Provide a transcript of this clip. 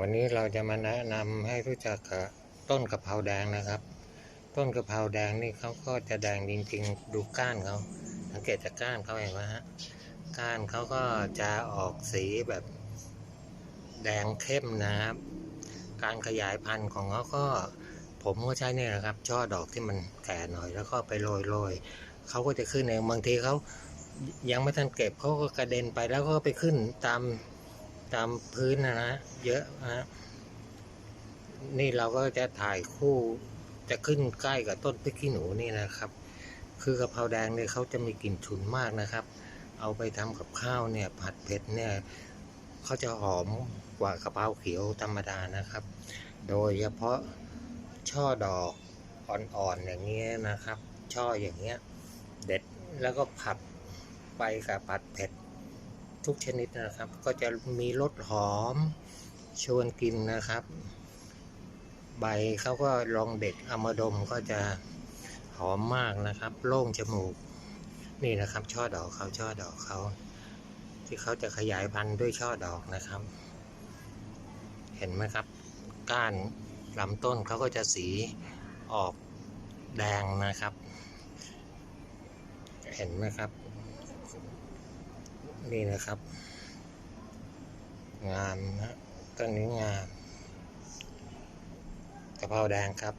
วันนี้เราจะมาแนะนำให้รู้จักกับต้นกะเพราแดงนะครับ ต้นกะเพราแดงนี่เขาก็จะแดงจริงๆ ดูก้านเขาสังเกตจากก้านเขาเห็นไหมฮะก้านเขาก็จะออกสีแบบ แดงเข้มนะครับ การขยายพันธุ์ของเขาก็ผมก็ใช้เนี่ยนะครับ ช่อดอกที่มันแก่หน่อยแล้วก็ไปโรยโรยๆเขาก็จะขึ้นเองบางทีเขายังไม่ทันเก็บเขาก็กระเด็นไปแล้วก็ไปขึ้นตาม ตามพื้นนะนะ เยอะนะนี่เราก็จะถ่ายคู่จะขึ้นใกล้กับต้นพริกขี้หนูนี่นะครับ คือกะเพราแดงเนี่ยเขาจะมีกลิ่นฉุนมากนะครับ เอาไปทำกับข้าวเนี่ยผัดเผ็ดเนี่ยเขาจะหอมกว่ากะเพราเขียวธรรมดานะครับ โดยเฉพาะช่อดอกอ่อนๆอย่างเงี้ยนะครับ ช่ออย่างเงี้ยเด็ดแล้วก็ผัดไปกับผัดเผ็ด ทุกชนิดนะครับ ก็จะมีรสหอม ชวนกินนะครับ ใบเขาก็ลองเด็ดเอามาดมก็จะหอมมากนะครับ โล่งจมูก นี่นะครับ ช่อดอกเขาช่อดอกเขา ที่เขาจะขยายพันธุ์ด้วยช่อดอกนะครับ เห็นไหมครับ ก้านลำต้นเขาก็จะสีออกแดงนะครับ เห็นไหมครับ นี่นะครับ งามนะต้นนี้งามกะเพราแดงครับ